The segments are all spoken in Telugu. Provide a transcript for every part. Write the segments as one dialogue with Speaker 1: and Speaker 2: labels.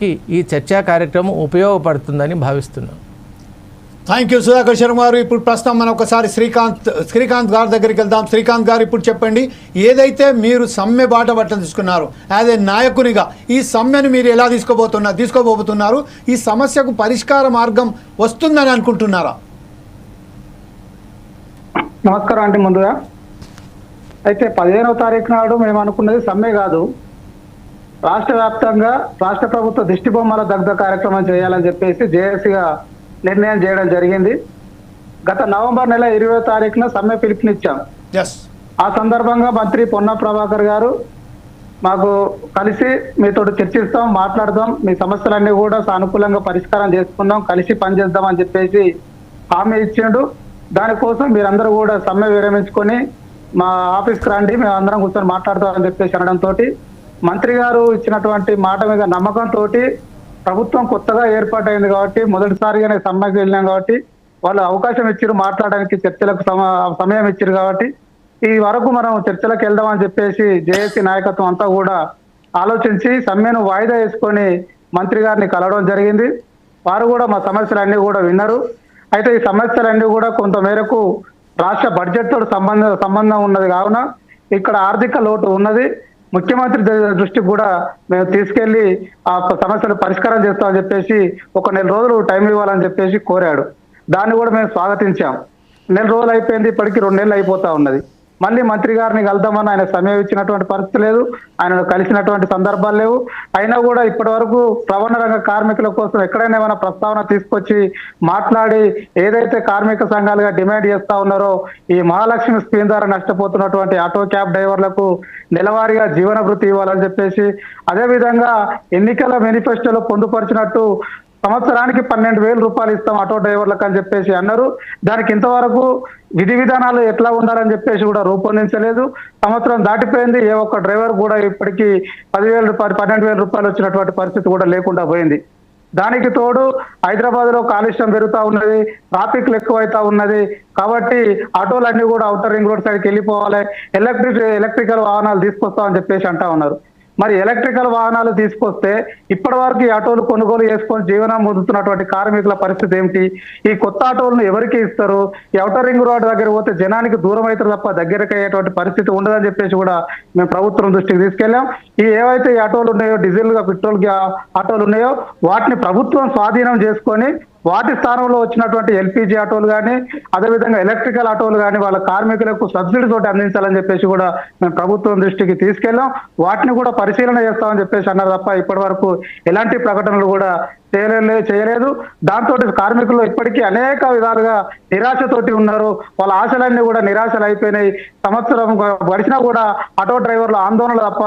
Speaker 1: కి ఈ చర్చా కార్యక్రమం ఉపయోగపడుతుందని భావిస్తున్నాం.
Speaker 2: థ్యాంక్ యూ సుధాకర్ శర్మ గారు. ఇప్పుడు ప్రస్తుతం మనం ఒకసారి శ్రీకాంత్ శ్రీకాంత్ గారి దగ్గరికి వెళ్దాం. శ్రీకాంత్ గారు ఇప్పుడు చెప్పండి. ఏదైతే మీరు సమ్మె బాట పట్ల తీసుకున్నారు యాజ్ ఏ నాయకునిగా ఈ సమ్మెను మీరు ఎలా తీసుకోబోతున్నారు తీసుకోబోతున్నారు? ఈ సమస్యకు పరిష్కార మార్గం వస్తుందని అనుకుంటున్నారా?
Speaker 3: నమస్కారం అండి ముందుగా. అయితే పదిహేనవ తారీఖు నాడు మేము అనుకున్నది సమ్మె కాదు. రాష్ట్ర వ్యాప్తంగా రాష్ట్ర ప్రభుత్వ దిష్టి బొమ్మల దగ్ధ కార్యక్రమం చేయాలని చెప్పేసి జేఏసీగా నిర్ణయం చేయడం జరిగింది. గత నవంబర్ నెల ఇరవై తారీఖున సమ్మె పిలుపునిచ్చాం. ఆ సందర్భంగా మంత్రి పొన్న ప్రభాకర్ గారు మాకు కలిసి మీతో చర్చిస్తాం మాట్లాడదాం మీ సమస్యలన్నీ కూడా సానుకూలంగా పరిష్కారం చేసుకుందాం కలిసి పనిచేద్దాం అని చెప్పేసి హామీ ఇచ్చిండు. దానికోసం మీరందరూ కూడా సమ్మె విరమించుకొని మా ఆఫీస్కి రండి మేము అందరం కూర్చొని మాట్లాడతాం అని చెప్పేసి అనడంతో మంత్రి గారు ఇచ్చినటువంటి మాట మీద నమ్మకంతో ప్రభుత్వం కొత్తగా ఏర్పాటైంది కాబట్టి మొదటిసారిగానే సమ్మెకి వెళ్ళినాం కాబట్టి వాళ్ళు అవకాశం ఇచ్చారు మాట్లాడడానికి చర్చలకు సమ- సమయం ఇచ్చారు కాబట్టి ఈ వరకు మనం చర్చలకు వెళ్దామని చెప్పేసి జేఏసీ నాయకత్వం అంతా కూడా ఆలోచించి సమ్మెను వాయిదా వేసుకొని మంత్రి గారిని కలవడం జరిగింది. వారు కూడా మా సమస్యలన్నీ కూడా విన్నారు. అయితే ఈ సమస్యలన్నీ కూడా కొంత మేరకు రాష్ట్ర బడ్జెట్తో సంబంధ సంబంధం సంబంధం ఉన్నది కావున ఇక్కడ ఆర్థిక లోటు ఉన్నది. ముఖ్యమంత్రి ద- దృష్టికి కూడా మేము తీసుకెళ్ళి ఆ సమస్యలు పరిష్కారం చేస్తామని చెప్పేసి ఒక నెల రోజులు టైం ఇవ్వాలని చెప్పేసి కోరాడు. దాన్ని కూడా మేము స్వాగతించాం. నెల రోజులు అయిపోయింది ఇప్పటికి రెండు నెలలు అయిపోతా ఉన్నది. మళ్ళీ మంత్రి గారిని కలుద్దామని ఆయన సమయం ఇచ్చినటువంటి పరిస్థితి లేదు. ఆయనను కలిసినటువంటి సందర్భాలు లేవు. అయినా కూడా ఇప్పటి వరకు రంగ కార్మికుల కోసం ఎక్కడైనా ఏమైనా ప్రస్తావన తీసుకొచ్చి మాట్లాడి ఏదైతే కార్మిక సంఘాలుగా డిమాండ్ చేస్తా ఉన్నారో ఈ మహాలక్ష్మి స్కీమ్ ద్వారా నష్టపోతున్నటువంటి ఆటో క్యాబ్ డ్రైవర్లకు నెలవారీగా జీవన వృత్తి ఇవ్వాలని చెప్పేసి అదేవిధంగా ఎన్నికల మేనిఫెస్టోలో పొందుపరిచినట్టు సంవత్సరానికి పన్నెండు వేల రూపాయలు ఇస్తాం ఆటో డ్రైవర్లకు అని చెప్పేసి అన్నారు. దానికి ఇంతవరకు విధి విధానాలు ఎట్లా ఉండాలని చెప్పేసి కూడా రూపొందించలేదు. సంవత్సరం దాటిపోయింది. ఏ ఒక్క డ్రైవర్ కూడా ఇప్పటికీ పదివేల రూపాయలు పన్నెండు వేల రూపాయలు వచ్చినటువంటి పరిస్థితి కూడా లేకుండా పోయింది. దానికి తోడు హైదరాబాద్లో కాలుష్యం పెరుగుతా ఉన్నది ట్రాఫిక్ ఎక్కువైతా ఉన్నది. కాబట్టి ఆటోలన్నీ కూడా అవుటర్ రింగ్ రోడ్ సైడ్కి వెళ్ళిపోవాలి. ఎలక్ట్రిక్ ఎలక్ట్రికల్ వాహనాలు తీసుకొస్తామని చెప్పేసి అంటా ఉన్నారు. మరి ఎలక్ట్రికల్ వాహనాలు తీసుకొస్తే ఇప్పటి వరకు ఈ ఆటోలు కొనుగోలు చేసుకొని జీవనం పొందుతున్నటువంటి కార్మికుల పరిస్థితి ఏమిటి? ఈ కొత్త ఆటోలను ఎవరికి ఇస్తారు? ఈ రింగ్ రోడ్ దగ్గర పోతే జనానికి దూరం అవుతారు తప్ప దగ్గరకు అయ్యేటువంటి పరిస్థితి ఉండదని చెప్పేసి కూడా మేము ప్రభుత్వం దృష్టికి తీసుకెళ్ళాం. ఈ ఏవైతే ఈ ఆటోలు ఉన్నాయో డీజిల్గా పెట్రోల్గా ఆటోలు ఉన్నాయో వాటిని ప్రభుత్వం స్వాధీనం చేసుకొని వాటి స్థానంలో వచ్చినటువంటి ఎల్పిజి ఆటోలు కానీ అదేవిధంగా ఎలక్ట్రికల్ ఆటోలు కానీ వాళ్ళ కార్మికులకు సబ్సిడీ తోటి అందించాలని చెప్పేసి కూడా మేము ప్రభుత్వం దృష్టికి తీసుకెళ్ళాం. వాటిని కూడా పరిశీలన చేస్తామని చెప్పేసి అన్నారు తప్ప ఇప్పటి వరకు ఎలాంటి ప్రకటనలు కూడా చేయలేదు చేయలేదు. దాంతో కార్మికులు ఇప్పటికీ అనేక విధాలుగా నిరాశతోటి ఉన్నారు. వాళ్ళ ఆశలన్నీ కూడా నిరాశలు అయిపోయినాయి. సంవత్సరం గడిచినా కూడా ఆటో డ్రైవర్ల ఆందోళన తప్ప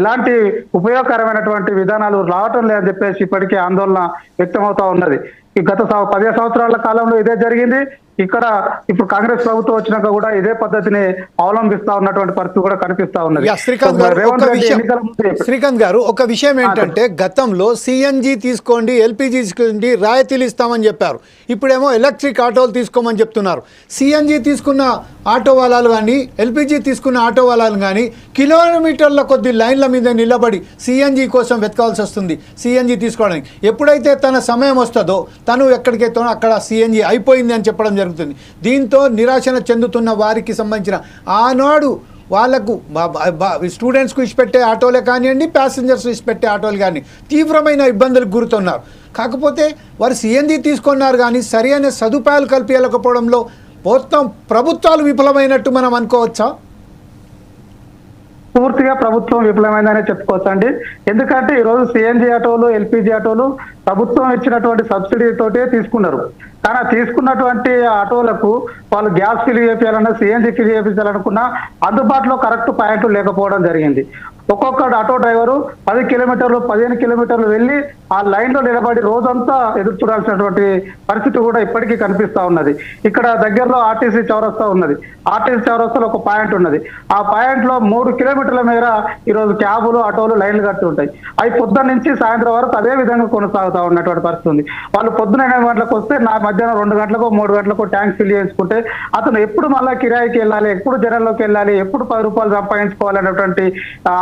Speaker 3: ఎలాంటి ఉపయోగకరమైనటువంటి విధానాలు రావటం లేదని చెప్పేసి ఇప్పటికీ ఆందోళన వ్యక్తమవుతా ఉన్నది. ఈ గత పదిహేను సంవత్సరాల కాలంలో ఇదే జరిగింది. ఇక్కడ ఇప్పుడు కాంగ్రెస్ ప్రభుత్వం వచ్చినాక కూడా ఇదే పద్ధతిని అవలంబిస్తా ఉన్నటువంటి పరిస్థితి కూడా కనిపిస్తా ఉన్నది.
Speaker 2: శ్రీకాంత్ గారు శ్రీకాంత్ గారు ఒక విషయం ఏంటంటే గతంలో సిఎన్జి తీసుకోండి ఎల్పిజి తీసుకోండి రాయితీలు ఇస్తామని చెప్పారు. ఇప్పుడేమో ఎలక్ట్రిక్ ఆటోలు తీసుకోమని చెప్తున్నారు. సిఎన్జి తీసుకున్న ఆటో వాళ్ళాలు కానీ ఎల్పిజి తీసుకున్న ఆటో వాళ్ళాలు కానీ కిలోమీటర్ల కొద్ది లైన్ల మీద నిలబడి సిఎన్జి కోసం వెతకాల్సి వస్తుంది. సిఎన్జి తీసుకోవడానికి ఎప్పుడైతే తన సమయం వస్తుందో తను ఎక్కడికైతే అక్కడ సిఎన్జి అయిపోయింది అని చెప్పడం జరుగుతుంది దీంతో నిరాశన చెందుతున్న వారికి సంబంధించిన ఆనాడు వాళ్ళకు స్టూడెంట్స్కు ఇచ్చిపెట్టే ఆటోలే కానివ్వండి ప్యాసింజర్స్ ఇచ్చిపెట్టే ఆటోలు కానీ తీవ్రమైన ఇబ్బందులకు గురుతున్నారు కాకపోతే వారు సిఎన్జి తీసుకున్నారు కానీ సరైన సదుపాయాలు కల్పించకపోవడంలో మొత్తం ప్రభుత్వాలు విఫలమైనట్టు మనం అనుకోవచ్చా?
Speaker 3: పూర్తిగా ప్రభుత్వం విఫలమైందనే చెప్పుకోవచ్చు అండి ఎందుకంటే ఈరోజు రోజు సిఎన్జి ఆటోలు ఎల్పిజి ఆటోలు ప్రభుత్వం ఇచ్చినటువంటి సబ్సిడీ తోటే తీసుకున్నారు. కానీ తీసుకున్నటువంటి ఆటోలకు వాళ్ళు గ్యాస్ ఫిల్ చేయాలన్నా సిఎన్జి ఫిల్ చేయించాలనుకున్నా అందుబాటులో కరెక్ట్ పాయింట్లు లేకపోవడం జరిగింది. ఒక్కొక్క ఆటో డ్రైవరు పది కిలోమీటర్లు పదిహేను కిలోమీటర్లు వెళ్ళి ఆ లైన్లో నిలబడి రోజంతా ఎదురు చూడాల్సినటువంటి పరిస్థితి కూడా ఇప్పటికీ కనిపిస్తా ఉన్నది. ఇక్కడ దగ్గరలో ఆర్టీసీ చౌరస్తా ఉన్నది. ఆర్టీసీ చౌరస్తాలో ఒక పాయింట్ ఉన్నది. ఆ పాయింట్లో మూడు కిలోమీటర్ల మేర ఈరోజు క్యాబులు ఆటోలు లైన్లు కట్టి ఉంటాయి. అవి పొద్దున్న నుంచి సాయంత్రం వరకు అదే విధంగా కొనసాగుతా ఉన్నటువంటి పరిస్థితి ఉంది. వాళ్ళు పొద్దున ఎనిమిది గంటలకు వస్తే నా మధ్యాహ్నం రెండు గంటలకు మూడు గంటలకు ట్యాంక్ ఫిల్ చేసుకుంటే అతను ఎప్పుడు మళ్ళా కిరాయికి వెళ్ళాలి ఎప్పుడు జనంలోకి వెళ్ళాలి ఎప్పుడు పది రూపాయలు సంపాదించుకోవాలి అనేటువంటి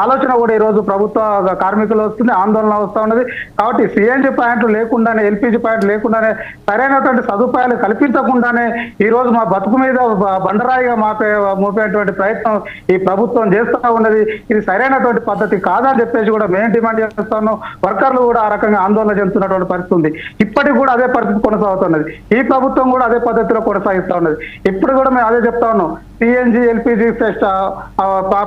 Speaker 3: ఆలోచన కూడా ఈ రోజు ప్రభుత్వ కార్మికులు వస్తుంది ఆందోళన వస్తూ ఉన్నది. కాబట్టి సిఎన్జి పాయింట్లు లేకుండానే ఎల్పిజి పాయింట్లు లేకుండానే సరైనటువంటి సదుపాయాలు కల్పించకుండానే ఈ రోజు మా బతుకు మీద బండరాయిగా మాపే మోపేటువంటి ప్రయత్నం ఈ ప్రభుత్వం చేస్తూ ఉన్నది. ఇది సరైనటువంటి పద్ధతి కాదని చెప్పేసి కూడా మేము డిమాండ్ చేస్తాను వర్కర్లు కూడా ఆ రకంగా ఆందోళన చెందుతున్నటువంటి పరిస్థితి ఉంది. ఇప్పటికి కూడా అదే పరిస్థితి కొనసాగుతున్నది. ఈ ప్రభుత్వం కూడా అదే పద్ధతిలో కొనసాగిస్తూ ఉన్నది. ఇప్పుడు కూడా మేము అదే చెప్తా ఉన్నాం. సిఎన్జి ఎల్పిజి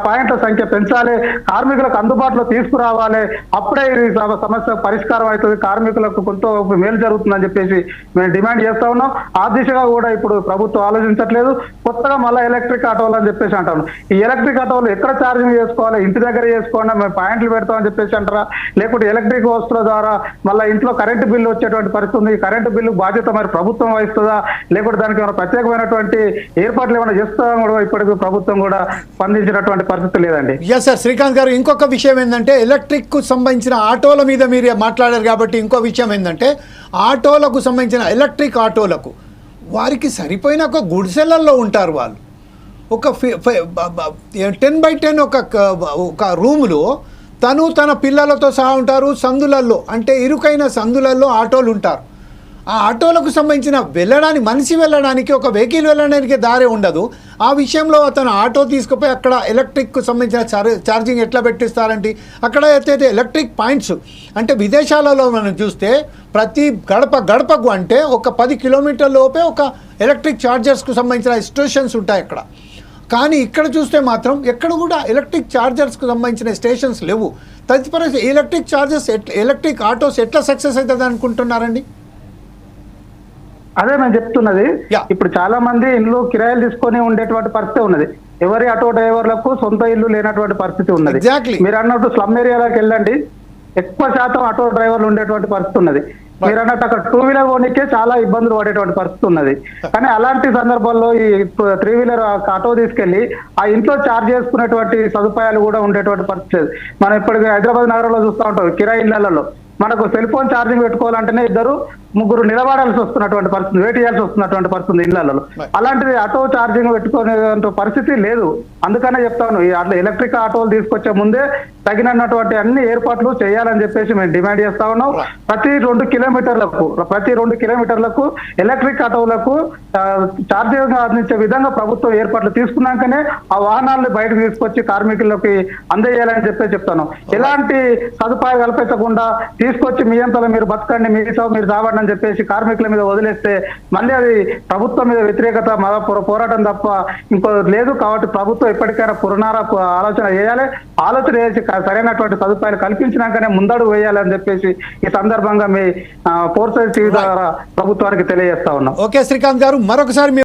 Speaker 3: పాయింట్ల సంఖ్య పెంచాలి. కార్మికులకు అందుబాటులో తీసుకురావాలి. అప్పుడే ఈ సమస్య పరిష్కారం అవుతుంది. కార్మికులకు కొంత మేలు జరుగుతుందని చెప్పేసి మేము డిమాండ్ చేస్తా ఉన్నాం. ఆ దిశగా కూడా ఇప్పుడు ప్రభుత్వం ఆలోచించట్లేదు. కొత్తగా మళ్ళీ ఎలక్ట్రిక్ ఆటోలు అని చెప్పేసి అంటాను ఈ ఎలక్ట్రిక్ ఆటోలు ఎక్కడ ఛార్జింగ్ చేసుకోవాలి? ఇంటి దగ్గర చేసుకోండి మేము పాయింట్లు పెడతామని చెప్పేసి అంటారా? లేకుంటే ఎలక్ట్రిక్ వస్తువుల ద్వారా మళ్ళీ ఇంట్లో కరెంటు బిల్లు వచ్చేటువంటి పరిస్థితి ఉంది. ఈ కరెంటు బిల్లు బాధ్యత మరి ప్రభుత్వం వహిస్తుందా? లేకుంటే దానికి ఏమైనా ప్రత్యేకమైనటువంటి ఏర్పాట్లు ఏమైనా చేస్తాం కూడా ఇప్పటికి ప్రభుత్వం కూడా స్పందించినటువంటి పరిస్థితి లేదండి.
Speaker 2: ఎస్ సార్ శ్రీకాంత్ గారు ఇంకొక విషయం ఏంటంటే ఎలక్ట్రిక్కు సంబంధించిన ఆటోల మీద మీరు మాట్లాడారు కాబట్టి ఇంకో విషయం ఏంటంటే ఆటోలకు సంబంధించిన ఎలక్ట్రిక్ ఆటోలకు వారికి సరిపోయిన ఒక గుడిసెలల్లో ఉంటారు వాళ్ళు. ఒక టెన్ బై టెన్ ఒక ఒక రూములో తను తన పిల్లలతో సహా ఉంటారు సందులల్లో అంటే ఇరుకైన సందులల్లో ఆటోలు ఉంటారు. ఆ ఆటోలకు సంబంధించిన వెళ్ళడానికి మనిషి వెళ్ళడానికి ఒక వెహికల్ వెళ్ళడానికి దారి ఉండదు. ఆ విషయంలో అతను ఆటో తీసుకుపోయి అక్కడ ఎలక్ట్రిక్ సంబంధించిన చార్ ఛార్జింగ్ ఎట్లా పెట్టిస్తారంటే? అక్కడ అయితే ఎలక్ట్రిక్ పాయింట్స్ అంటే విదేశాలలో మనం చూస్తే ప్రతి గడప గడపకు అంటే ఒక పది కిలోమీటర్ లోపే ఒక ఎలక్ట్రిక్ ఛార్జర్స్కు సంబంధించిన స్టేషన్స్ ఉంటాయి అక్కడ. కానీ ఇక్కడ చూస్తే మాత్రం ఎక్కడ కూడా ఎలక్ట్రిక్ ఛార్జర్స్కు సంబంధించిన స్టేషన్స్ లేవు. తదుపరి ఎలక్ట్రిక్ ఛార్జర్స్ ఎట్లా ఎలక్ట్రిక్ ఆటోస్ ఎట్లా సక్సెస్ అవుతుంది అనుకుంటున్నారండి?
Speaker 3: అదే నేను చెప్తున్నది. ఇప్పుడు చాలా మంది ఇల్లు కిరాయిలు తీసుకొని ఉండేటువంటి పరిస్థితి ఉన్నది. ఎవరి ఆటో డ్రైవర్లకు సొంత ఇల్లు లేనటువంటి పరిస్థితి ఉన్నది. మీరు అన్నట్టు స్లమ్ ఏరియాలోకి వెళ్ళండి. ఎక్కువ శాతం ఆటో డ్రైవర్లు ఉండేటువంటి పరిస్థితి ఉన్నది. మీరు అన్నట్టు అక్కడ టూ వీలర్ పోనీకే చాలా ఇబ్బందులు పడేటువంటి పరిస్థితి ఉన్నది. కానీ అలాంటి సందర్భాల్లో ఈ త్రీ వీలర్ ఆటో తీసుకెళ్ళి ఆ ఇంట్లో చార్జ్ చేసుకునేటువంటి సదుపాయాలు కూడా ఉండేటువంటి పరిస్థితి. మనం ఇప్పటికి హైదరాబాద్ నగరంలో చూస్తూ ఉంటాం కిరాయి ఇళ్ళలో. మనకు సెల్ ఫోన్ ఛార్జింగ్ పెట్టుకోవాలంటేనే ఇద్దరు ముగ్గురు నిలబడాల్సి వస్తున్నటువంటి పరిస్థితి వెయిట్ చేయాల్సి వస్తున్నటువంటి పరిస్థితి
Speaker 2: ఇళ్ళలో.
Speaker 3: అలాంటిది ఆటో ఛార్జింగ్ పెట్టుకునే పరిస్థితి లేదు. అందుకనే చెప్తాను ఈ అట్లా ఎలక్ట్రిక్ ఆటోలు తీసుకొచ్చే ముందే తగినటువంటి అన్ని ఏర్పాట్లు చేయాలని చెప్పేసి మేము డిమాండ్ చేస్తా ఉన్నాం. ప్రతి రెండు కిలోమీటర్లకు ప్రతి రెండు కిలోమీటర్లకు ఎలక్ట్రిక్ ఆటోలకు ఛార్జింగ్ అందించే విధంగా ప్రభుత్వం ఏర్పాట్లు తీసుకున్నాకనే ఆ వాహనాలను బయటకు తీసుకొచ్చి కార్మికులకి అందజేయాలని చెప్పి చెప్తాను. ఎలాంటి సదుపాయాలు కల్పించకుండా తీసుకొచ్చి మీ అంతలో మీరు బతకండి మీ సాగు మీరు చావండి అని చెప్పేసి కార్మికుల మీద వదిలేస్తే మళ్ళీ అది ప్రభుత్వం మీద వ్యతిరేకత మద పోరాటం తప్ప ఇంకో లేదు కాబట్టి ప్రభుత్వం ఎప్పటికైనా పునరార ఆలోచన చేయాలి. ఆలోచన చేసి సరైనటువంటి సదుపాయాలు కల్పించినాకనే ముందడుగు వేయాలి అని చెప్పేసి ఈ సందర్భంగా మీ ఫోర్స్ టీవీ ద్వారా ప్రభుత్వానికి తెలియజేస్తా ఉన్నాం.
Speaker 2: ఓకే శ్రీకాంత్ గారు మరొకసారి